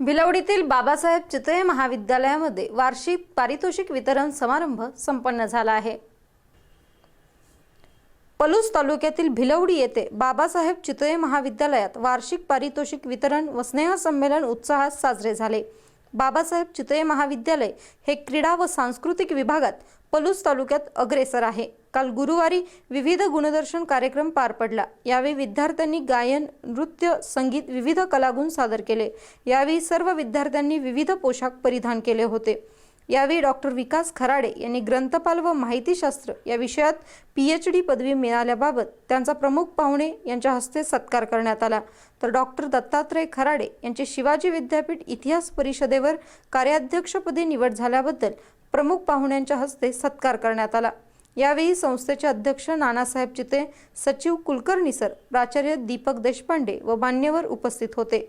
भिलवडीतील बाबासाहेब चितळे महाविद्यालयामध्ये वार्षिक पारितोषिक वितरण समारंभ संपन्न झाला आहे. पलूस तालुक्यातील भिलवडी येथे बाबासाहेब चितळे महाविद्यालयात वार्षिक पारितोषिक वितरण व स्नेहसंमेलन उत्साहात साजरे झाले. बाबासाहेब चितळे महाविद्यालय हे क्रीडा व सांस्कृतिक विभागात पलूस तालुक्यात अग्रेसर आहे. काल गुरुवारी विविध गुणदर्शन कार्यक्रम पार पडला. यावेळी विद्यार्थ्यांनी गायन नृत्य संगीत विविध कलागुण सादर केले. यावेळी सर्व विद्यार्थ्यांनी विविध पोशाख परिधान केले होते. यावेळी डॉक्टर विकास खराडे यांनी ग्रंथपाल व माहितीशास्त्र या विषयात पी एच डी पदवी मिळाल्याबाबत त्यांचा प्रमुख पाहुणे यांच्या हस्ते सत्कार करण्यात आला. तर डॉक्टर दत्तात्रय खराडे यांची शिवाजी विद्यापीठ इतिहास परिषदेवर कार्याध्यक्षपदी निवड झाल्याबद्दल प्रमुख पाहुण्यांच्या हस्ते सत्कार करण्यात आला. यावेळी संस्थेचे अध्यक्ष नानासाहेब चिते सचिव कुलकर्णी सर प्राचार्य दीपक देशपांडे व मान्यवर उपस्थित होते.